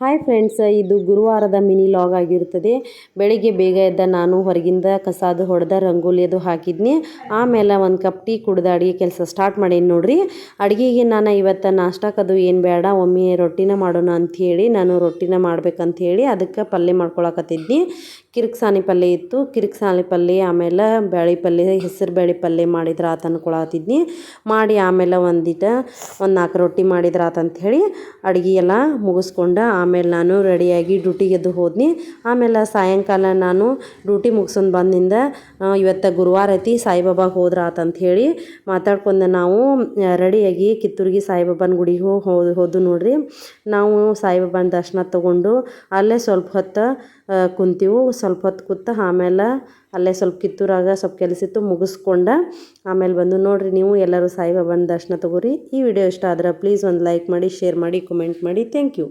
Hi friends ಇದು ಗುರುವಾರದ mini log ಆಗಿರುತ್ತದೆ. ಬೆಳಿಗ್ಗೆ ಬೇಗ ಎದ್ದ ನಾನು ಹೊರಗಿಂದ ಕಸಾದು ಹೊಡೆದ ರಂಗೋಲಿ ಅದು ಹಾಕಿದ್ನಿ. ಆಮೇಲೆ ಒಂದು ಕಪ್ ಟೀ ಕುಡ್ದು ಅಡುಗೆ ಕೆಲಸ ಸ್ಟಾರ್ಟ್ ಮಾಡೀನಿ ನೋಡ್ರಿ. ಅಡುಗೆಗೆ ನಾನು ಇವತ್ತು ನಾಷ್ಟಕ್ಕದು ಏನು ಬೇಡ, ಒಮ್ಮೆ ರೊಟ್ಟಿನ ಮಾಡೋಣ ಅಂಥೇಳಿ ನಾನು ರೊಟ್ಟಿನ ಮಾಡ್ಬೇಕಂತ ಹೇಳಿ ಅದಕ್ಕೆ ಪಲ್ಯ ಮಾಡ್ಕೊಳಕತ್ತಿದ್ನಿ. ಕಿರಿಕ್ಸಾನಿ ಪಲ್ಯ ಇತ್ತು. ಕಿರಿಕ್ಸಾನಿ ಪಲ್ಯ ಆಮೇಲೆ ಬ್ಯಾಳಿ ಪಲ್ಯ, ಹೆಸರು ಬೇಳೆ ಪಲ್ಯ ಮಾಡಿದ್ರೆ ಆತ ಅನ್ಕೊಳತ್ತಿದ್ನಿ ಮಾಡಿ ಆಮೇಲೆ ಒಂದಿಟ, ಒಂದು ನಾಲ್ಕು ರೊಟ್ಟಿ ಮಾಡಿದ್ರೆ ಆತಂಥೇಳಿ ಅಡುಗೆ ಎಲ್ಲ ಮುಗಿಸ್ಕೊಂಡು ಆಮೇಲೆ ನಾನು ರೆಡಿಯಾಗಿ ಡ್ಯೂಟಿಗೆದ್ದು ಹೋದ್ನಿ. ಆಮೇಲೆ ಸಾಯಂಕಾಲ ನಾನು ಡ್ಯೂಟಿ ಮುಗಿಸ್ಕೊಂಡು ಬಂದಿಂದ ಇವತ್ತು ಗುರುವಾರ ಐತಿ ಸಾಯಿಬಾಬಾಗೆ ಹೋದ್ರ ಆತಂತ ಹೇಳಿ ಮಾತಾಡ್ಕೊಂಡು ನಾವು ರೆಡಿಯಾಗಿ ಕಿತ್ತೂರಿಗೆ ಸಾಯಿಬಾಬಾನ ಗುಡಿಗೆ ಹೋಗಿ ಹೋದು ನೋಡ್ರಿ. ನಾವು ಸಾಯಿಬಾಬಾನ ದರ್ಶನ ತಗೊಂಡು ಅಲ್ಲೇ ಸ್ವಲ್ಪ ಹೊತ್ತು ಕುಂತೀವು. ಸ್ವಲ್ಪ ಹೊತ್ತು ಕೂತ ಆಮೇಲೆ ಅಲ್ಲೇ ಸ್ವಲ್ಪ ಕಿತ್ತೂರಾಗ ಸ್ವಲ್ಪ ಕೆಲಸ ಇತ್ತು ಮುಗಿಸ್ಕೊಂಡ ಆಮೇಲೆ ಬಂದು ನೋಡಿರಿ ನೀವು ಎಲ್ಲರೂ ಸಾಯಿಬಾಬಾನ ದರ್ಶನ ತಗೋರಿ. ಈ ವಿಡಿಯೋ ಇಷ್ಟ ಆದ್ರೆ ಪ್ಲೀಸ್ ಒಂದು ಲೈಕ್ ಮಾಡಿ, ಶೇರ್ ಮಾಡಿ, ಕಮೆಂಟ್ ಮಾಡಿ. Thank you.